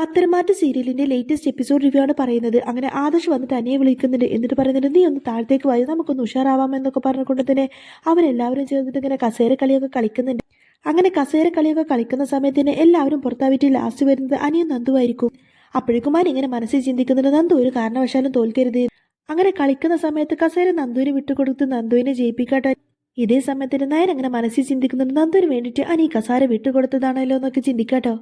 പത്തരമാറ്റ് സീരിയലിന്റെ latest episode review ആണ് പറയുന്നത്. അങ്ങനെ ആദർശ് വന്നിട്ട് അനിയെ വിളിക്കുന്നുണ്ട്. എന്നിട്ട് പറയുന്നുണ്ട് നീ ഒന്ന് താഴത്തേക്ക് വായി? നമുക്കൊന്ന് ഉഷാറാവാമെന്നൊക്കെ പറഞ്ഞുകൊണ്ട് തന്നെ അവരെല്ലാവരും ചേർന്നിട്ട് ഇങ്ങനെ കസേര കളിയൊക്കെ കളിക്കുന്നുണ്ട്. അങ്ങനെ കസേര കളിയൊക്കെ കളിക്കുന്ന സമയത്ത് തന്നെ എല്ലാവരും പുറത്താവിട്ട് ലാസ്റ്റ് വരുന്നത് അനിയും നന്ദുവായിരിക്കും അപ്പോഴേക്കും അനി ഇങ്ങനെ മനസ്സിൽ ചിന്തിക്കുന്നുണ്ട് നന്ദു ഒരു കാരണവശാലും തോൽക്കരുത്. അങ്ങനെ കളിക്കുന്ന സമയത്ത് കസേര നന്ദുവിനെ വിട്ടുകൊടുത്ത് നന്ദുവിനെ ജയിപ്പിക്കാട്ടെ. ഇതേ സമയത്തിന് നയൻ അങ്ങനെ മനസ്സിൽ ചിന്തിക്കുന്നുണ്ട് നന്ദുവിന് വേണ്ടിയിട്ട് അനി കസാര വിട്ടുകൊടുത്തതാണല്ലോ എന്നൊക്കെ ചിന്തിക്കാട്ടോ.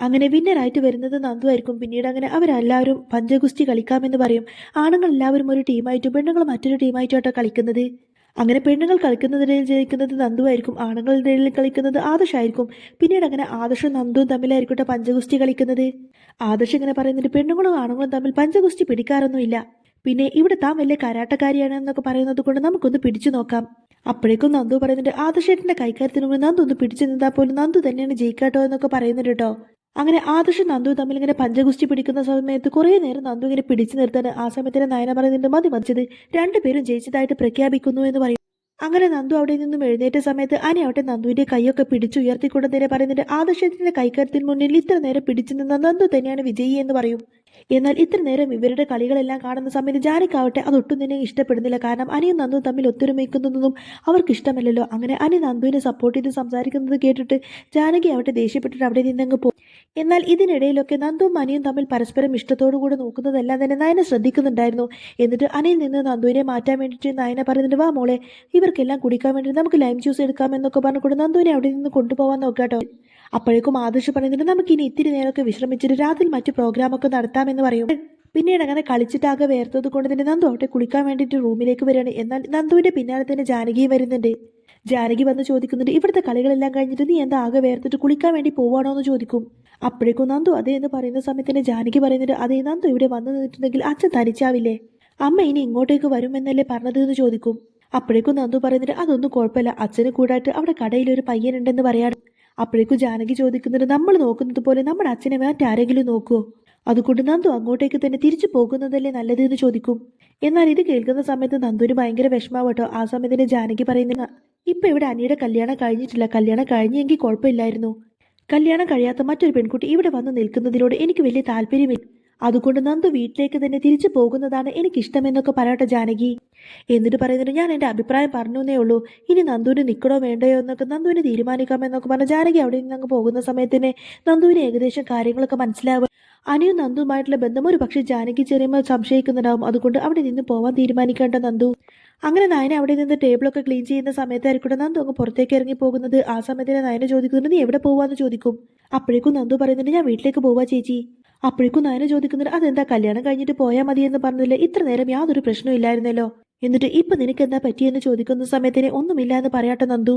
അങ്ങനെ വിന്നറായിട്ട് വരുന്നത് നന്ദു ആയിരിക്കും. പിന്നീട് അങ്ങനെ അവരെല്ലാവരും പഞ്ചഗുസ്തി കളിക്കാമെന്ന് പറയും. ആണുങ്ങൾ എല്ലാവരും ഒരു ടീമായിട്ടും പെണ്ണുങ്ങൾ മറ്റൊരു ടീമായിട്ടോട്ടോ കളിക്കുന്നത്. അങ്ങനെ പെണ്ണുങ്ങൾ കളിക്കുന്നതിനിടയിൽ ജയിക്കുന്നത് നന്ദു ആയിരിക്കും. ആണുങ്ങളുടെ ഇടയിൽ കളിക്കുന്നത് ആദർശായിരിക്കും പിന്നീട് അങ്ങനെ ആദർശം നന്ദുവും തമ്മിലായിരിക്കട്ടെ പഞ്ചഗുസ്തി കളിക്കുന്നത്. ആദർശ് ഇങ്ങനെ പറയുന്നുണ്ട് പെണ്ണുങ്ങളും ആണുങ്ങളും തമ്മിൽ പഞ്ചഗുസ്തി പിടിക്കാറൊന്നുമില്ല. പിന്നെ ഇവിടെ താൻ വലിയ കരാട്ടക്കാരിയാണ് എന്നൊക്കെ പറയുന്നത് കൊണ്ട് നമുക്കൊന്ന് പിടിച്ചു നോക്കാം. അപ്പോഴേക്കും നന്ദു പറയുന്നുണ്ട് ആദർശേട്ടന്റെ കൈക്കാര്യത്തിന് മുമ്പ് നന്ദു ഒന്ന് പിടിച്ചു നിന്നാൽ പോലും നന്ദു തന്നെയാണ് ജയിക്കാട്ടോ എന്നൊക്കെ പറയുന്നുണ്ട് കേട്ടോ. അങ്ങനെ ആദർശ് നന്ദു തമ്മിൽ ഇങ്ങനെ പഞ്ചഗുസ്തി പിടിക്കുന്ന സമയത്ത് കുറേ നേരം നന്ദു ഇങ്ങനെ പിടിച്ചു നിർത്താൻ ആ സമയത്തിന് നയന പറയുന്നുണ്ട് മതി മറിച്ചത് രണ്ടുപേരും ജയിച്ചതായിട്ട് പ്രഖ്യാപിക്കുന്നു എന്ന് പറയും. അങ്ങനെ നന്ദു അവിടെ നിന്നും എഴുന്നേറ്റ സമയത്ത് അനി അവിടെ നന്ദുവിന്റെ കൈയൊക്കെ പിടിച്ചു ഉയർത്തിക്കൊണ്ട് നേരെ പറയുന്നുണ്ട് ആദർശത്തിന്റെ കൈക്കരത്തിന് മുന്നിൽ ഇത്ര നേരം പിടിച്ചു നിന്ന നന്ദു തന്നെയാണ് വിജയി എന്ന് പറയും. എന്നാൽ ഇത്ര നേരം ഇവരുടെ കളികളെല്ലാം കാണുന്ന സമയത്ത് ജാനക്കാവട്ടെ അതൊട്ടും തന്നെ ഇഷ്ടപ്പെടുന്നില്ല. കാരണം അനിയും നന്ദു തമ്മിൽ ഒത്തൊരുമിക്കുന്നതൊന്നും അവർക്ക് ഇഷ്ടമല്ലല്ലോ അങ്ങനെ അനി നന്ദുവിനെ സപ്പോർട്ട് ചെയ്ത് സംസാരിക്കുന്നത് കേട്ടിട്ട് ജാനകി ആവട്ടെ ദേഷ്യപ്പെട്ടിട്ട് അവിടെ നിന്നങ്ങ് പോകും എന്നാൽ ഇതിനിടയിലൊക്കെ നന്ദുവും അനിയും തമ്മിൽ പരസ്പരം ഇഷ്ടത്തോടു കൂടെ നോക്കുന്നതെല്ലാം തന്നെ നയന ശ്രദ്ധിക്കുന്നുണ്ടായിരുന്നു. എന്നിട്ട് അനിയിൽ നിന്ന് നന്ദുവിനെ മാറ്റാൻ വേണ്ടിയിട്ട് നയന പറയുന്നുണ്ട് വാ മോളെ ഇവർക്കെല്ലാം കുടിക്കാൻ വേണ്ടി നമുക്ക് ലൈം ജ്യൂസ് എടുക്കാമെന്നൊക്കെ പറഞ്ഞുകൊണ്ട് നന്ദുവിനെ അവിടെ നിന്ന് കൊണ്ടുപോകാൻ നോക്കാട്ടോ. അപ്പോഴേക്കും ആദർശ് പറയുന്നുണ്ട് നമുക്ക് ഇനി ഇത്തിരി നേരമൊക്കെ വിശ്രമിച്ചിട്ട് രാത്രി മറ്റു പ്രോഗ്രാമൊക്കെ നടത്താമെന്ന് പറയും. പിന്നീട് അങ്ങനെ കളിച്ചിട്ടാകെ വേർത്തത് കൊണ്ട് തന്നെ നന്ദു അവിടെ കുളിക്കാൻ വേണ്ടിയിട്ട് റൂമിലേക്ക് വരികയാണ്. എന്നാൽ നന്ദുവിന്റെ പിന്നാലെ തന്നെ ജാനകിയും വരുന്നുണ്ട്. ജാനകി വന്ന് ചോദിക്കുന്നുണ്ട് ഇവിടുത്തെ കളികളെല്ലാം കഴിഞ്ഞിട്ട് നീ എന്താ ആകെ വേർത്തിട്ട് കുളിക്കാൻ വേണ്ടി പോവാണോ എന്ന് ചോദിക്കും. അപ്പോഴേക്കും നന്ദു അതേ എന്ന് പറയുന്ന സമയത്ത് തന്നെ ജാനകി പറയുന്നുണ്ട് അതേ നന്ദു ഇവിടെ വന്നു നിന്നിട്ടുണ്ടെങ്കിൽ അച്ഛൻ തനിച്ചാവില്ലേ? അമ്മ ഇനി ഇങ്ങോട്ടേക്ക് വരുമെന്നല്ലേ പറഞ്ഞത് എന്ന് ചോദിക്കും. അപ്പോഴേക്കും നന്ദു പറയുന്നുണ്ട് അതൊന്നും കുഴപ്പമില്ല. അച്ഛന് കൂടായിട്ട് അവിടെ കടയിൽ ഒരു പയ്യനുണ്ടെന്ന് പറയാണ് അപ്പോഴേക്കും ജാനകി ചോദിക്കുന്നത് നമ്മൾ നോക്കുന്നത് പോലെ നമ്മുടെ അച്ഛനെ മറ്റാരെങ്കിലും നോക്കുമോ അതുകൊണ്ട് നന്ദു അങ്ങോട്ടേക്ക് തന്നെ തിരിച്ചു പോകുന്നതല്ലേ നല്ലത് എന്ന് ചോദിക്കും. എന്നാൽ ഇത് കേൾക്കുന്ന സമയത്ത് നന്ദുവിന് ഭയങ്കര വിഷമാവട്ടോ ആ സമയത്തിന് ജാനകി പറയുന്ന ഇപ്പൊ ഇവിടെ അനിയുടെ കല്യാണം കഴിഞ്ഞിട്ടില്ല. കല്യാണം കഴിഞ്ഞെങ്കിൽ കുഴപ്പമില്ലായിരുന്നു. കല്യാണം കഴിയാത്ത മറ്റൊരു പെൺകുട്ടി ഇവിടെ വന്ന് നിൽക്കുന്നതിനോട് എനിക്ക് വലിയ താല്പര്യമില്ല. അതുകൊണ്ട് നന്ദു വീട്ടിലേക്ക് തന്നെ തിരിച്ചു പോകുന്നതാണ് എനിക്കിഷ്ടമെന്നൊക്കെ പറയട്ടെ ജാനകി. എന്നിട്ട് പറയുന്നത് ഞാൻ എന്റെ അഭിപ്രായം പറഞ്ഞു എന്നേ ഉള്ളൂ. ഇനി നന്ദുവിന് നിൽക്കണോ വേണ്ടയോ എന്നൊക്കെ നന്ദുവിനെ തീരുമാനിക്കാമെന്നൊക്കെ പറഞ്ഞ ജാനകി അവിടെ നിന്ന് പോകുന്ന സമയത്തിന് നന്ദുവിന് ഏകദേശം കാര്യങ്ങളൊക്കെ മനസ്സിലാവും അനിയും നന്ദുമായിട്ടുള്ള ബന്ധം ഒരു പക്ഷേ ജാനകി ചെറിയമ്മ സംശയിക്കുന്നുണ്ടാവും. അതുകൊണ്ട് അവിടെ നിന്ന് പോവാൻ തീരുമാനിക്കേണ്ട നന്ദു. അങ്ങനെ നയന അവിടെ നിന്ന് ടേബിളൊക്കെ ക്ലീൻ ചെയ്യുന്ന സമയത്തായിരിക്കും നന്ദു അങ്ങ് പുറത്തേക്ക് ഇറങ്ങി പോകുന്നത്. ആ സമയത്തിന് നയന ചോദിക്കുന്നുണ്ട് നീ എവിടെ പോവാന്ന് ചോദിക്കും? അപ്പോഴേക്കും നന്ദു പറയുന്നുണ്ട് ഞാൻ വീട്ടിലേക്ക് പോവാ ചേച്ചി. അപ്പോഴേക്കും നയന ചോദിക്കുന്നത് അതെന്താ കല്യാണം കഴിഞ്ഞിട്ട് പോയാൽ മതി എന്ന് പറഞ്ഞില്ല? ഇത്ര നേരം യാതൊരു പ്രശ്നവും ഇല്ലായിരുന്നല്ലോ. എന്നിട്ട് ഇപ്പൊ നിനക്ക് എന്താ പറ്റിയെന്ന് ചോദിക്കുന്ന സമയത്തിന് ഒന്നുമില്ല എന്ന് പറയാട്ടെ നന്ദു.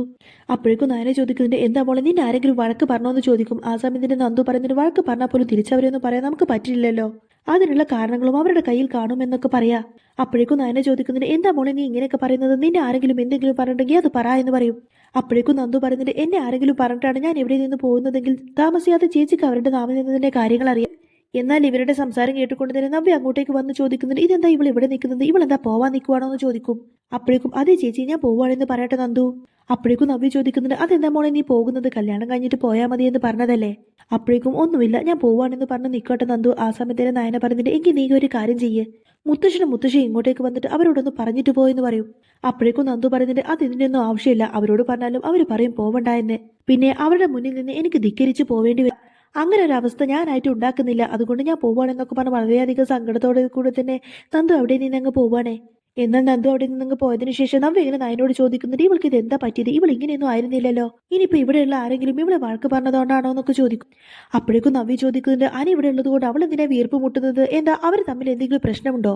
അപ്പോഴേക്കും നായനെ ചോദിക്കുന്നുണ്ട് എന്താ മോളെ നിന്നെ ആരെങ്കിലും വഴക്ക് പറഞ്ഞോ എന്ന് ചോദിക്കും. ആ സമയത്തിന് നന്ദു പറയുന്നതിന് വഴക്ക് പറഞ്ഞാൽ പോലും തിരിച്ചവരെയൊന്നും പറയാൻ നമുക്ക് പറ്റില്ലല്ലോ. അതിനുള്ള കാരണങ്ങളും അവരുടെ കയ്യിൽ കാണുമെന്നൊക്കെ പറയാ. അപ്പോഴേക്കും നായനെ ചോദിക്കുന്നുണ്ട് എന്താ മോളെ നീ ഇങ്ങനെയൊക്കെ പറയുന്നത്? നിന്നെ ആരെങ്കിലും എന്തെങ്കിലും പറഞ്ഞിട്ടുണ്ടെങ്കിൽ അത് പറ എന്ന് പറയും. അപ്പോഴേക്കും നന്ദു പറയുന്നുണ്ട് എന്നെ ആരെങ്കിലും പറഞ്ഞിട്ടാണ് ഞാൻ എവിടെ നിന്ന് പോകുന്നതെങ്കിൽ താമസിയാതെ ചേച്ചിക്ക് അവരുടെ നാമം നിന്നതിന്റെ കാര്യങ്ങൾ അറിയാം. എന്നാൽ ഇവരുടെ സംസാരം കേട്ടുകൊണ്ട് തന്നെ നവ്യ അങ്ങോട്ടേക്ക് വന്ന് ചോദിക്കുന്നുണ്ട് ഇതെന്താ ഇവൾ ഇവിടെ നിൽക്കുന്നത്? ഇവൾ എന്താ പോവാൻ നിൽക്കുവാണോ എന്ന് ചോദിക്കും. അപ്പോഴേക്കും അതേ ചേച്ചി ഞാൻ പോവാണെന്ന് പറയട്ടെ നന്ദു. അപ്പോഴേക്കും നവ്യ ചോദിക്കുന്നുണ്ട് അതെന്താ മോളെ നീ പോകുന്നത്? കല്യാണം കഴിഞ്ഞിട്ട് പോയാൽ മതി എന്ന് പറഞ്ഞതല്ലേ? അപ്പോഴേക്കും ഒന്നുമില്ല ഞാൻ പോവാണെന്ന് പറഞ്ഞ് നിൽക്കട്ടെ നന്ദു. ആ സമയത്തേനെ നയന പറഞ്ഞിട്ട് എങ്കിൽ നീ ഒരു കാര്യം ചെയ്യേ. മുത്തശ്ശനും മുത്തശ്ശി ഇങ്ങോട്ടേക്ക് വന്നിട്ട് അവരോടൊന്ന് പറഞ്ഞിട്ട് പോയെന്ന് പറയും. അപ്പോഴേക്കും നന്ദു പറഞ്ഞിട്ട് അത് ഇതിനൊന്നും ആവശ്യമില്ല. അവരോട് പറഞ്ഞാലും അവർ പറയും പോവണ്ട എന്ന്. പിന്നെ അവരുടെ മുന്നിൽ നിന്ന് എനിക്ക് ധിക്കരിച്ച് പോവേണ്ടി വരും. അങ്ങനെ ഒരു അവസ്ഥ ഞാനായിട്ട് ഉണ്ടാക്കുന്നില്ല. അതുകൊണ്ട് ഞാൻ പോവുകയാണെന്നൊക്കെ പറഞ്ഞ് വളരെയധികം സങ്കടത്തോടെ കൂടെ തന്നെ നന്ദു അവിടെ നിന്ന് അങ്ങ് പോവുകയാണേ എന്നാൽ നന്ദു അവിടെ നിന്ന് അങ്ങ് പോയതിനു ശേഷം നവ്യ ഇങ്ങനെ നയനോട് ചോദിക്കുന്നുണ്ട് ഇവൾക്ക് ഇത് എന്താ പറ്റിയത്? ഇവൾ ഇങ്ങനെയൊന്നും ആയിരുന്നില്ലല്ലോ. ഇനിയിപ്പോ ഇവിടെയുള്ള ആരെങ്കിലും ഇവളെ വഴക്ക് പറഞ്ഞതുകൊണ്ടാണോ എന്നൊക്കെ ചോദിക്കും. അപ്പോഴേക്കും നവ്യ ചോദിക്കുന്നുണ്ട് അനി ഇവിടെ ഉള്ളത് കൊണ്ട് അവൾ എന്തിനാ വീർപ്പ് മുട്ടുന്നത്? എന്താ അവർ തമ്മിൽ എന്തെങ്കിലും പ്രശ്നമുണ്ടോ?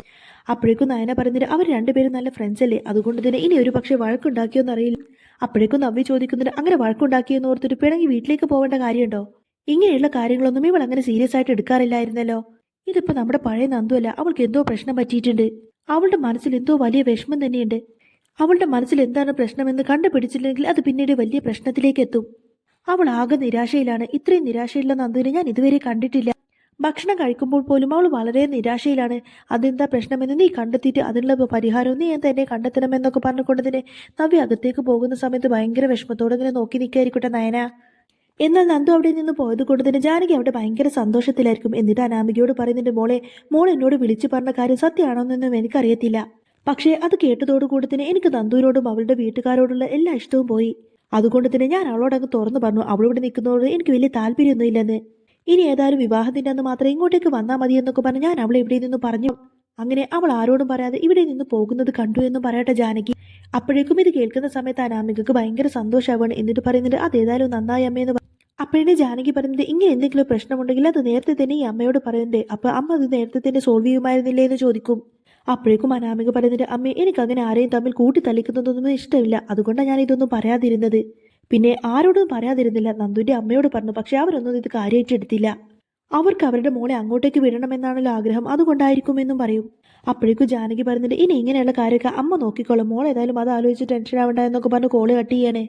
അപ്പോഴേക്കും നയന പറഞ്ഞിട്ട് അവർ രണ്ടുപേരും നല്ല ഫ്രണ്ട്സ് അല്ലേ? അതുകൊണ്ട് തന്നെ ഇനി ഒരു പക്ഷേ വഴക്കുണ്ടാക്കിയോന്നറിയില്ല. അപ്പോഴേക്കും നവ്യ ചോദിക്കുന്നുണ്ട് അങ്ങനെ വഴക്കുണ്ടാക്കിയെന്ന് ഓർത്തിട്ട് പിണങ്ങി വീട്ടിലേക്ക് പോവേണ്ട കാര്യമുണ്ടോ? ഇങ്ങനെയുള്ള കാര്യങ്ങളൊന്നും ഇവൾ അങ്ങനെ സീരിയസ് ആയിട്ട് എടുക്കാറില്ലായിരുന്നല്ലോ. ഇതിപ്പോ നമ്മുടെ പഴയ നന്ദുവല്ല അവൾക്ക് എന്തോ പ്രശ്നം പറ്റിയിട്ടുണ്ട്. അവളുടെ മനസ്സിൽ എന്തോ വലിയ വിഷമം തന്നെയുണ്ട്. അവളുടെ മനസ്സിൽ എന്താണ് പ്രശ്നമെന്ന് കണ്ടുപിടിച്ചില്ലെങ്കിൽ അത് പിന്നീട് വലിയ പ്രശ്നത്തിലേക്ക് എത്തും. അവൾ ആകെ നിരാശയിലാണ്. ഇത്രയും നിരാശയുള്ള നന്ദുവിനെ ഞാൻ ഇതുവരെ കണ്ടിട്ടില്ല. ഭക്ഷണം കഴിക്കുമ്പോൾ പോലും അവൾ വളരെ നിരാശയിലാണ്. അതെന്താ പ്രശ്നമെന്ന് നീ കണ്ടെത്തിയിട്ട് അതിനുള്ള പരിഹാരം നീ തന്നെ കണ്ടെത്തണമെന്നൊക്കെ പറഞ്ഞുകൊണ്ട് തന്നെ നവ്യ അകത്തേക്ക് പോകുന്ന സമയത്ത് ഭയങ്കര വിഷമത്തോടെ ഇങ്ങനെ നോക്കി നിൽക്കായിരിക്കട്ടെ നയന. എന്നാൽ നന്ദു അവിടെ നിന്ന് പോയത് കൊണ്ട് തന്നെ ജാനകി അവിടെ ഭയങ്കര സന്തോഷത്തിലായിരിക്കും എന്നിട്ട് അനാമികയോട് പറയുന്നതിന്റെ മോളെ മോൾ എന്നോട് വിളിച്ചു പറഞ്ഞ കാര്യം സത്യമാണോന്നൊന്നും എനിക്കറിയത്തില്ല. പക്ഷേ അത് കേട്ടതോടുകൂടി തന്നെ എനിക്ക് നന്ദുവിനോടും അവളുടെ വീട്ടുകാരോടുള്ള എല്ലാ ഇഷ്ടവും പോയി. അതുകൊണ്ട് തന്നെ ഞാൻ അവളോട് അങ്ങ് തുറന്നു പറഞ്ഞു അവളിവിടെ നിൽക്കുന്നതോട് എനിക്ക് വലിയ താല്പര്യമൊന്നും ഇല്ലെന്ന് ഇനി ഏതായാലും വിവാഹത്തിന്റെ അന്ന് മാത്രം ഇങ്ങോട്ടേക്ക് വന്നാൽ മതി എന്നൊക്കെ പറഞ്ഞ് ഞാൻ അവളെ ഇവിടെ നിന്ന് പറഞ്ഞു. അങ്ങനെ അവൾ ആരോടും പറയാതെ ഇവിടെ നിന്ന് പോകുന്നത് കണ്ടു എന്ന് പറയട്ടെ ജാനകി. അപ്പോഴേക്കും ഇത് കേൾക്കുന്ന സമയത്ത് അനാമികക്ക് ഭയങ്കര സന്തോഷമാവാണ് എന്നിട്ട് പറയുന്നുണ്ട് അതേതായാലും നന്നായി അമ്മയെന്ന് അപ്പോഴേ ജാനകി പറയുന്നത് ഇങ്ങനെ എന്തെങ്കിലും പ്രശ്നമുണ്ടെങ്കിൽ അത് നേരത്തെ തന്നെ ഈ അമ്മയോട് പറയുന്നുണ്ട്. അപ്പൊ അമ്മ അത് നേരത്തെ തന്നെ സോൾവ് ചെയ്യുമായിരുന്നില്ലേ എന്ന് ചോദിക്കും. അപ്പോഴേക്കും അനാമിക പറയുന്നുണ്ട് അമ്മ എനിക്ക് അങ്ങനെ ആരെയും തമ്മിൽ കൂട്ടി തല്ലിക്കുന്നതൊന്നും ഇഷ്ടമില്ല. അതുകൊണ്ടാണ് ഞാൻ ഇതൊന്നും പറയാതിരുന്നത്. പിന്നെ ആരോടും പറയാതിരുന്നില്ല. നന്ദുവിന്റെ അമ്മയോട് പറഞ്ഞു പക്ഷെ അവരൊന്നും ഇത് കാര്യമായിട്ട് എടുത്തില്ല. അവർക്ക് അവരുടെ മോളെ അങ്ങോട്ടേക്ക് വിടണമെന്നാണല്ലോ ആഗ്രഹം. അതുകൊണ്ടായിരിക്കുമെന്നും പറയും. അപ്പോഴേക്കും ജാനകി പറഞ്ഞിട്ട് ഇനി ഇങ്ങനെയുള്ള കാര്യമൊക്കെ അമ്മ നോക്കിക്കോളും. മോൾ ഏതായാലും അത് ആലോചിച്ച് ടെൻഷൻ ആവണ്ട എന്നൊക്കെ പറഞ്ഞ് കോൾ കട്ട് ചെയ്യണേ.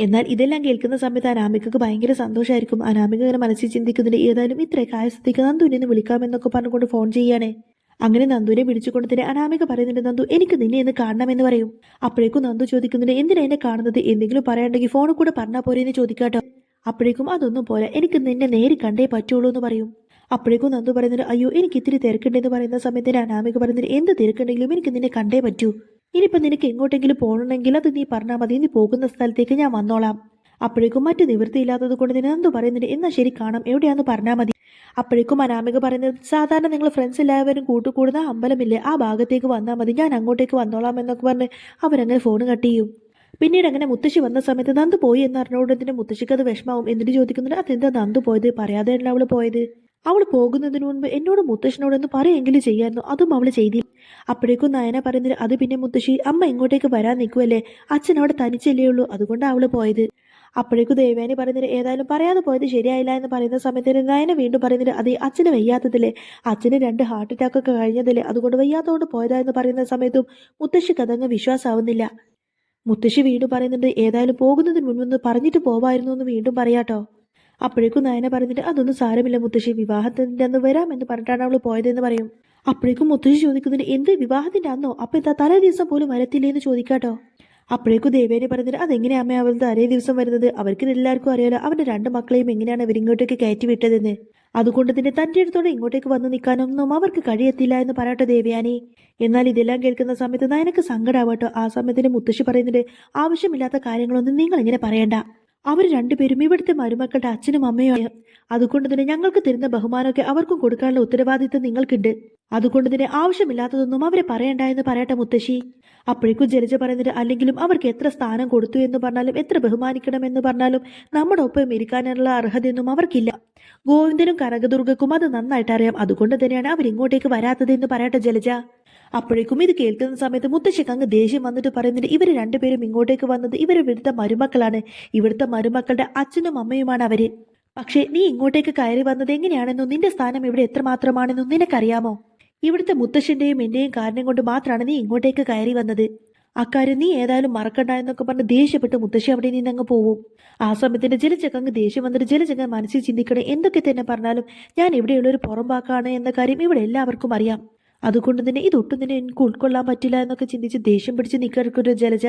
എന്നാൽ ഇതെല്ലാം കേൾക്കുന്ന സമയത്ത് അനാമികക്ക് ഭയങ്കര സന്തോഷമായിരിക്കും അനാമിക ഇങ്ങനെ മനസ്സിൽ ചിന്തിക്കുന്നുണ്ട് ഏതായാലും ഇത്രയൊക്കെ ആയ സ്ഥിതിക്ക് നന്ദുവിനെ ഒന്ന് വിളിക്കാമെന്നൊക്കെ പറഞ്ഞുകൊണ്ട് ഫോൺ ചെയ്യാനേ അങ്ങനെ നന്ദുവിനെ വിളിച്ചുകൊണ്ട് തന്നെ അനാമിക പറയുന്നുണ്ട് നന്ദു എനിക്ക് നിന്നെ ഒന്ന് കാണണമെന്ന് പറയും. അപ്പോഴേക്കും നന്ദു ചോദിക്കുന്നുണ്ട് എന്തിനാ എന്നെ കാണുന്നത്? എന്തെങ്കിലും പറയാണ്ടെങ്കിൽ ഫോണിൽ കൂടെ പറഞ്ഞാൽ പോരെ എന്ന് ചോദിക്കാട്ടോ. അപ്പോഴേക്കും അതൊന്നും പോലെ എനിക്ക് നിന്നെ നേരി കണ്ടേ പറ്റുള്ളൂ എന്ന് പറയും. അപ്പോഴേക്കും നന്ദു പറയുന്നത് അയ്യോ എനിക്ക് ഇത്തിരി തിരക്കുണ്ടെന്ന് പറയുന്ന സമയത്തിന് അനാമിക പറയുന്നത് എന്ത് തിരക്കുണ്ടെങ്കിലും എനിക്ക് നിന്നെ കണ്ടേ പറ്റൂ. ഇനിയിപ്പോൾ നിനക്ക് എങ്ങോട്ടെങ്കിലും പോകണമെങ്കിൽ അത് നീ പറഞ്ഞാൽ മതി. നീ പോകുന്ന സ്ഥലത്തേക്ക് ഞാൻ വന്നോളാം. അപ്പോഴേക്കും മറ്റു നിവൃത്തിയില്ലാത്തത് കൊണ്ട് തന്നെ നന്ദു പറയുന്നുണ്ട് എന്നാ ശരി കാണാം. എവിടെയാന്ന് പറഞ്ഞാൽ മതി. അപ്പോഴേക്കും അനാമിക പറയുന്നത് സാധാരണ നിങ്ങൾ ഫ്രണ്ട്സ് എല്ലാവരും കൂട്ടുകൂടുന്ന അമ്പലമില്ലേ? ആ ഭാഗത്തേക്ക് വന്നാൽ മതി. ഞാൻ അങ്ങോട്ടേക്ക് വന്നോളാം എന്നൊക്കെ പറഞ്ഞ് അവരങ്ങനെ ഫോൺ കട്ട് ചെയ്യും. പിന്നീട് അങ്ങനെ മുത്തശ്ശി വന്ന സമയത്ത് നന്ദു പോയി എന്ന് അറിഞ്ഞുകൊണ്ടതിന് മുത്തശ്ശിക്ക് അത് വിഷമാവും എന്നിട്ട് ചോദിക്കുന്നുണ്ട് അതെന്താ നന്ദു പോയത്? പറയാതെയല്ല അവൾ പോയത്? അവൾ പോകുന്നതിന് മുൻപ് എന്നോട് മുത്തശ്ശനോടൊന്ന് പറയെങ്കിലും ചെയ്യായിരുന്നു അതും അവൾ ചെയ്തില്ല അപ്പോഴേക്കും നയന പറയുന്നത് അത് പിന്നെ മുത്തശ്ശി അമ്മ ഇങ്ങോട്ടേക്ക് വരാൻ നിൽക്കുമല്ലേ അച്ഛൻ അവിടെ തനിച്ചല്ലേ ഉള്ളൂ അതുകൊണ്ടാണ് അവൾ പോയത്. അപ്പോഴേക്കും ദേവേനി പറയുന്നത് ഏതായാലും പറയാതെ പോയത് ശരിയായില്ല എന്ന് പറയുന്ന സമയത്തിന് നയന വീണ്ടും പറയുന്നത് അതെ അച്ഛന് വയ്യാത്തതല്ലേ? അച്ഛന് രണ്ട് ഹാർട്ട് അറ്റാക്ക് ഒക്കെ കഴിഞ്ഞതല്ലേ? അതുകൊണ്ട് വയ്യാത്തതുകൊണ്ട് പോയതാ എന്ന് പറയുന്ന സമയത്തും മുത്തശ്ശിക്ക് അതങ്ങ് വിശ്വാസമാവുന്നില്ല മുത്തശ്ശി വീണ്ടും പറയുന്നുണ്ട് ഏതായാലും പോകുന്നതിന് മുൻപൊന്ന് പറഞ്ഞിട്ട് പോവായിരുന്നു എന്ന് വീണ്ടും പറയാട്ടോ. അപ്പോഴേക്കും നയന പറഞ്ഞിട്ട് അതൊന്നും സാരമില്ല മുത്തശ്ശി വിവാഹത്തിന്റെ അന്ന് വരാമെന്ന് പറഞ്ഞിട്ടാണ് അവൾ പോയതെന്ന് പറയും. അപ്പോഴേക്കും മുത്തശ്ശി ചോദിക്കുന്നുണ്ട് എന്ത് വിവാഹത്തിന്റെ അന്നോ? അപ്പം എന്താ തലേ ദിവസം പോലും വരത്തില്ലേ എന്ന് ചോദിക്കാട്ടോ. അപ്പോഴേക്കും ദേവേനെ പറഞ്ഞിട്ട് അതെങ്ങനെയാ അമ്മ അവൾ ദിവസം വരുന്നത്? അവർക്ക് എല്ലാവർക്കും അറിയാലോ അവന്റെ രണ്ട് മക്കളെയും എങ്ങനെയാണ് അവരിങ്ങോട്ടേക്ക് കയറ്റി വിട്ടതെന്ന്? അതുകൊണ്ട് തന്നെ തന്റെ അടുത്തോടെ ഇങ്ങോട്ടേക്ക് വന്നു നിൽക്കാനൊന്നും അവർക്ക് കഴിയത്തില്ല എന്ന് പറയട്ടെ ദേവയാനി. എന്നാൽ ഇതെല്ലാം കേൾക്കുന്ന സമയത്ത് നയനക്ക് സങ്കടാവട്ടോ. ആ സമയത്തിന് മുത്തശ്ശി പറയുന്നുണ്ട് ആവശ്യമില്ലാത്ത കാര്യങ്ങളൊന്നും നിങ്ങൾ ഇങ്ങനെ പറയണ്ട. അവർ രണ്ടുപേരും ഇവിടുത്തെ മരുമക്കളുടെ അച്ഛനും അമ്മയും അതുകൊണ്ട് തന്നെ ഞങ്ങൾക്ക് തരുന്ന ബഹുമാനമൊക്കെ അവർക്കും കൊടുക്കാനുള്ള ഉത്തരവാദിത്തം നിങ്ങൾക്കുണ്ട്. അതുകൊണ്ട് തന്നെ ആവശ്യമില്ലാത്തതൊന്നും അവരെ പറയണ്ട എന്ന് പറയട്ടെ മുത്തശ്ശി. അപ്പോഴേക്കും ജലജ പറയുന്നത് അല്ലെങ്കിലും അവർക്ക് എത്ര സ്ഥാനം കൊടുത്തു എന്ന് പറഞ്ഞാലും എത്ര ബഹുമാനിക്കണം എന്ന് പറഞ്ഞാലും നമ്മുടെ ഒപ്പം ഇരിക്കാനുള്ള അർഹതയൊന്നും അവർക്കില്ല. ഗോവിന്ദനും കനകദുർഗക്കും അത് നന്നായിട്ട് അറിയാം അതുകൊണ്ട് തന്നെയാണ് അവരിങ്ങോട്ടേക്ക് വരാത്തത് എന്ന് പറയട്ടെ ജലജ. അപ്പോഴേക്കും ഇത് കേൾക്കുന്ന സമയത്ത് മുത്തശ്ശിക്ക് അങ്ങ് ദേഷ്യം വന്നിട്ട് പറയുന്നുണ്ട് ഇവർ രണ്ടുപേരും ഇങ്ങോട്ടേക്ക് വന്നത് ഇവർ ഇവിടുത്തെ മരുമക്കളാണ്. ഇവിടുത്തെ മരുമക്കളുടെ അച്ഛനും അമ്മയുമാണ് അവർ. പക്ഷേ നീ ഇങ്ങോട്ടേക്ക് കയറി വന്നത് എങ്ങനെയാണെന്നും നിന്റെ സ്ഥാനം ഇവിടെ എത്രമാത്രമാണെന്നും നിനക്കറിയാമോ? ഇവിടുത്തെ മുത്തശ്ശന്റെയും എന്റെയും കാരണം കൊണ്ട് മാത്രമാണ് നീ ഇങ്ങോട്ടേക്ക് കയറി വന്നത്. അക്കാര്യം നീ ഏതായാലും മറക്കണ്ട എന്നൊക്കെ പറഞ്ഞ് ദേഷ്യപ്പെട്ട് മുത്തശ്ശി അവിടെ നിന്ന് അങ്ങ് പോവും. ആ സമയത്തിന്റെ ജലചക്കങ്ങ് ദേഷ്യം വന്നിട്ട് ജലചങ്ങ മനസ്സിൽ ചിന്തിക്കണേ എന്തൊക്കെ തന്നെ പറഞ്ഞാലും ഞാൻ ഇവിടെയുള്ള ഒരു പുറംപാക്കാണ് എന്ന കാര്യം ഇവിടെ എല്ലാവർക്കും അറിയാം. അതുകൊണ്ട് തന്നെ ഇതൊട്ടും തന്നെ എനിക്ക് ഉൾക്കൊള്ളാൻ പറ്റില്ല എന്നൊക്കെ ചിന്തിച്ച് ദേഷ്യം പിടിച്ച് നിൽക്കൊരു ജലജ.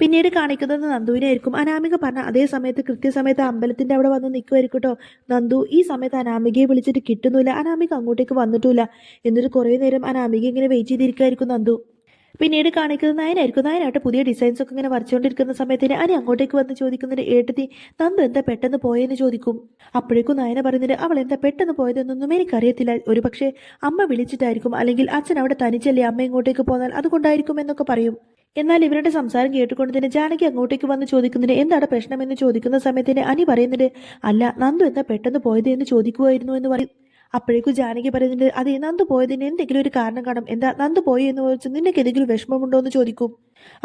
പിന്നീട് കാണിക്കുന്നത് നന്ദുവിനെ ആയിരിക്കും. അനാമിക പറഞ്ഞ അതേ സമയത്ത് കൃത്യസമയത്ത് അമ്പലത്തിന്റെ അവിടെ വന്ന് നിൽക്കുമായിരിക്കട്ടോ നന്ദു ഈ സമയത്ത് അനാമികയെ വിളിച്ചിട്ട് കിട്ടുന്നില്ല അനാമിക അങ്ങോട്ടേക്ക് വന്നിട്ടില്ല എന്നിട്ട് കുറേ നേരം അനാമിക ഇങ്ങനെ വെയിറ്റ് ചെയ്തിരിക്കുമായിരിക്കും നന്ദു. പിന്നീട് കാണിക്കുന്നത് നയനായിരിക്കും. നയനായിട്ട് പുതിയ ഡിസൈൻസ് ഒക്കെ ഇങ്ങനെ വരച്ചുകൊണ്ടിരിക്കുന്ന സമയത്തിന് അനി അങ്ങോട്ടേക്ക് വന്ന് ചോദിക്കുന്നുണ്ട് ഏട്ടത്തി നന്ദു എന്താ പെട്ടെന്ന് പോയെന്ന് ചോദിക്കും. അപ്പോഴേക്കും നയന പറയുന്നത് അവൾ എന്താ പെട്ടെന്ന് പോയതെന്നൊന്നും എനിക്കറിയത്തില്ല. ഒരു പക്ഷേ അമ്മ വിളിച്ചിട്ടായിരിക്കും. അല്ലെങ്കിൽ അച്ഛൻ അവിടെ തനിച്ചല്ലേ അമ്മ ഇങ്ങോട്ടേക്ക് പോന്നാൽ അതുകൊണ്ടായിരിക്കും എന്നൊക്കെ പറയും. എന്നാൽ ഇവരുടെ സംസാരം കേട്ടുകൊണ്ട് തന്നെ ജാനകി അങ്ങോട്ടേക്ക് വന്ന് ചോദിക്കുന്നതിന് എന്താണ് പ്രശ്നമെന്ന് ചോദിക്കുന്ന സമയത്തിന് അനി പറയുന്നത്? അല്ല നന്ദു എന്താ പെട്ടെന്ന് പോയത് എന്ന് ചോദിക്കുമായിരുന്നു എന്ന് പറയും. അപ്പോഴേക്കും ജാനകി പറയുന്നുണ്ട് അതെ നന്ദു പോയതിന് എന്തെങ്കിലും ഒരു കാരണം കാണും. എന്താ നന്ദു പോയി എന്ന് ചോദിച്ചു നിനക്ക് എന്തെങ്കിലും വിഷമമുണ്ടോ എന്ന് ചോദിക്കും.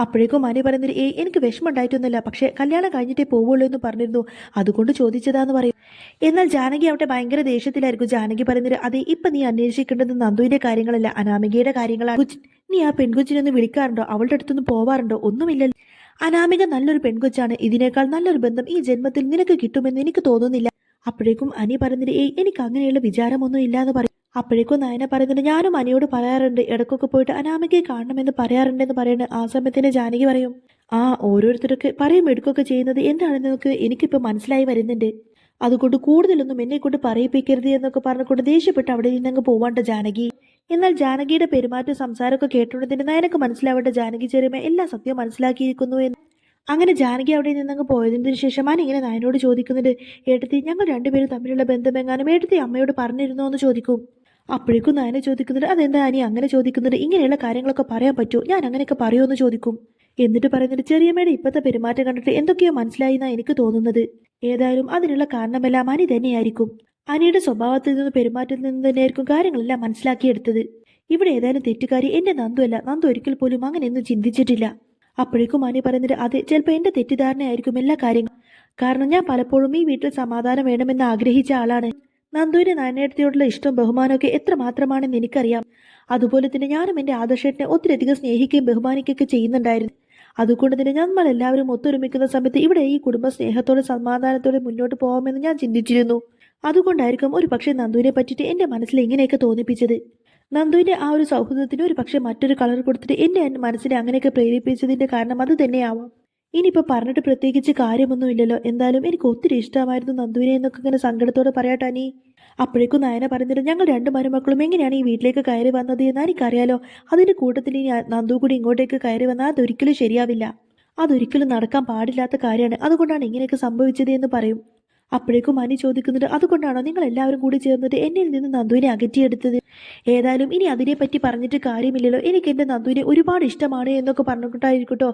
അപ്പോഴേക്കും മനി പറയുന്നത് ഏ എനിക്ക് വിഷമം ഉണ്ടായിട്ടൊന്നുമില്ല പക്ഷേ കല്യാണം കഴിഞ്ഞിട്ടേ പോവുള്ളൂ എന്ന് പറഞ്ഞിരുന്നു. അതുകൊണ്ട് ചോദിച്ചതാന്ന് പറയും. എന്നാൽ ജാനകി അവിടെ ഭയങ്കര ദേഷ്യത്തിലായിരിക്കും. ജാനകി പറയുന്നത് അതെ ഇപ്പൊ നീ അന്വേഷിക്കേണ്ടത് നന്ദുവിന്റെ കാര്യങ്ങളല്ല. അനാമികയുടെ കാര്യങ്ങളാണ്. നീ ആ പെൺകുച്ചിനൊന്ന് വിളിക്കാറുണ്ടോ? അവളുടെ അടുത്തൊന്നും പോവാറുണ്ടോ? ഒന്നുമില്ല അനാമിക നല്ലൊരു പെൺകൊച്ചാണ്. ഇതിനേക്കാൾ നല്ലൊരു ബന്ധം ഈ ജന്മത്തിൽ നിനക്ക് കിട്ടുമെന്ന് എനിക്ക് തോന്നുന്നില്ല. അപ്പോഴേക്കും അനി പറയുന്നത് ഏയ് എനിക്ക് അങ്ങനെയുള്ള വിചാരമൊന്നും ഇല്ലാന്ന് പറയും. അപ്പോഴേക്കും നയന പറയുന്നുണ്ട് ഞാനും അനിയോട് പറയാറുണ്ട് ഇടക്കൊക്കെ പോയിട്ട് അനാമികയെ കാണണമെന്ന് പറയാറുണ്ടെന്ന് പറയുന്നത് ആ സമയത്തിന് ജാനകി പറയും ആ ഓരോരുത്തരൊക്കെ പറയും എടുക്കൊക്കെ ചെയ്യുന്നത് എന്താണെന്നൊക്കെ എനിക്കിപ്പോൾ മനസ്സിലായി വരുന്നുണ്ട്. അതുകൊണ്ട് കൂടുതലൊന്നും എന്നെ കൊണ്ട് പറയിപ്പിക്കരുത് എന്നൊക്കെ പറഞ്ഞുകൊണ്ട് ദേഷ്യപ്പെട്ട് അവിടെ നിന്നങ്ങ് പോവാണ്ട ജാനകി. എന്നാൽ ജാനകിയുടെ പെരുമാറ്റം സംസാരമൊക്കെ കേട്ടുകൊണ്ടതിന് നയനക്ക് മനസ്സിലാവേണ്ട ജാനകി ചെറിയ എല്ലാ സത്യം മനസ്സിലാക്കിയിരിക്കുന്നു എന്ന് അങ്ങനെ ജാനകി അവിടെ നിന്നങ്ങ് പോയതിന് ശേഷം ഞാൻ ഇങ്ങനെ നായനോട് ചോദിക്കുന്നുണ്ട് ഏട്ടത്തി ഞങ്ങൾ രണ്ടുപേരും തമ്മിലുള്ള ബന്ധമെങ്ങാനും ഏട്ടത്തി അമ്മയോട് പറഞ്ഞിരുന്നോ എന്ന് ചോദിക്കും. അപ്പോഴേക്കും നായനെ ചോദിക്കുന്നുണ്ട് അതെന്താ അനി അങ്ങനെ ചോദിക്കുന്നുണ്ട് ഇങ്ങനെയുള്ള കാര്യങ്ങളൊക്കെ പറയാൻ പറ്റുമോ? ഞാൻ അങ്ങനെയൊക്കെ പറയുമോ എന്ന് ചോദിക്കും. എന്നിട്ട് പറയുന്നത് ചെറിയമ്മയുടെ ഇപ്പോഴത്തെ പെരുമാറ്റം കണ്ടിട്ട് എന്തൊക്കെയോ മനസ്സിലായി എന്നാണ് എനിക്ക് തോന്നുന്നത്. ഏതായാലും അതിനുള്ള കാരണമെല്ലാം അനി തന്നെയായിരിക്കും. അനിയുടെ സ്വഭാവത്തിൽ നിന്ന് പെരുമാറ്റത്തിൽ നിന്ന് തന്നെയായിരിക്കും കാര്യങ്ങളെല്ലാം മനസ്സിലാക്കിയെടുത്തത്. ഇവിടെ ഏതായാലും തെറ്റുകാരി എന്റെ നന്ദുവല്ല. നന്ദു ഒരിക്കൽ പോലും അങ്ങനെയൊന്നും ചിന്തിച്ചിട്ടില്ല. അപ്പോഴേക്കും മാനി പറയുന്നത് അതെ ചിലപ്പോൾ എന്റെ തെറ്റിദ്ധാരണയായിരിക്കും എല്ലാ കാര്യങ്ങളും കാരണം ഞാൻ പലപ്പോഴും ഈ വീട്ടിൽ സമാധാനം വേണമെന്ന് ആഗ്രഹിച്ച ആളാണ്. നന്ദുവിന്റെ നാണയത്തോടുള്ള ഇഷ്ടം ബഹുമാനമൊക്കെ എത്ര മാത്രമാണെന്ന് എനിക്കറിയാം. അതുപോലെ തന്നെ ഞാനും എന്റെ ആദർശേട്ടനെ ഒത്തിരിയധികം സ്നേഹിക്കുകയും ബഹുമാനിക്കുകയൊക്കെ ചെയ്യുന്നുണ്ടായിരുന്നു. അതുകൊണ്ട് തന്നെ നമ്മളെല്ലാവരും ഒത്തൊരുമിക്കുന്ന സമയത്ത് ഇവിടെ ഈ കുടുംബ സ്നേഹത്തോടെ സമാധാനത്തോടെ മുന്നോട്ട് പോകാമെന്ന് ഞാൻ ചിന്തിച്ചിരുന്നു. അതുകൊണ്ടായിരിക്കും ഒരു പക്ഷേ നന്ദുവിനെ പറ്റിയിട്ട് എന്റെ മനസ്സിൽ ഇങ്ങനെയൊക്കെ തോന്നിപ്പിച്ചത്. നന്ദുവിന്റെ ആ ഒരു സൗഹൃദത്തിന് ഒരു പക്ഷേ മറ്റൊരു കളർ കൊടുത്തിട്ട് എന്നെ എന്റെ മനസ്സിനെ അങ്ങനെയൊക്കെ പ്രേരിപ്പിച്ചതിന്റെ കാരണം അത് തന്നെയാവാം. ഇനിയിപ്പോൾ പറഞ്ഞിട്ട് പ്രത്യേകിച്ച് കാര്യമൊന്നുമില്ലല്ലോ. എന്തായാലും എനിക്ക് ഒത്തിരി ഇഷ്ടമായിരുന്നു നന്ദുവിനെ എന്നൊക്കെ ഇങ്ങനെ സങ്കടത്തോടെ പറയാട്ടാ നീ അപ്പോഴേക്കും നയന പറഞ്ഞിരുന്നു ഞങ്ങൾ രണ്ട് മരുമക്കളും എങ്ങനെയാണ് ഈ വീട്ടിലേക്ക് കയറി വന്നത് എന്ന് എനിക്കറിയാലോ. അതിന്റെ കൂട്ടത്തിൽ ഇനി നന്ദു കൂടി ഇങ്ങോട്ടേക്ക് കയറി വന്നാൽ അതൊരിക്കലും ശരിയാവില്ല. അതൊരിക്കലും നടക്കാൻ പാടില്ലാത്ത കാര്യമാണ്. അതുകൊണ്ടാണ് ഇങ്ങനെയൊക്കെ സംഭവിച്ചത് എന്ന് പറയും. അപ്പോഴേക്കും മനു ചോദിക്കുന്നുണ്ട് അതുകൊണ്ടാണോ നിങ്ങൾ എല്ലാവരും കൂടി ചേർന്നിട്ട് എന്നിൽ നിന്ന് നന്ദുവിനെ അകറ്റിയെടുത്തത്? ഏതായാലും ഇനി അതിനെപ്പറ്റി പറഞ്ഞിട്ട് കാര്യമില്ലല്ലോ. എനിക്ക് എന്റെ നന്ദുവിനെ ഒരുപാട് ഇഷ്ടമാണ് എന്നൊക്കെ പറഞ്ഞിട്ടായിരിക്കട്ടോ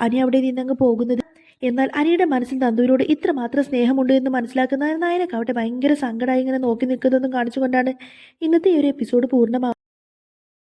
അനി അവിടെ നിന്നങ്ങ് പോകുന്നത്. എന്നാൽ അനിയുടെ മനസ്സിൽ നന്ദുവിനോട് ഇത്രമാത്രം സ്നേഹമുണ്ട് എന്ന് മനസ്സിലാക്കുന്ന നായനക്കാവട്ടെ ഭയങ്കര സങ്കടമായി ഇങ്ങനെ നോക്കി നിൽക്കുന്നതെന്നും കാണിച്ചുകൊണ്ടാണ് ഇന്നത്തെ ഈ ഒരു എപ്പിസോഡ് പൂർണമാവുന്നത്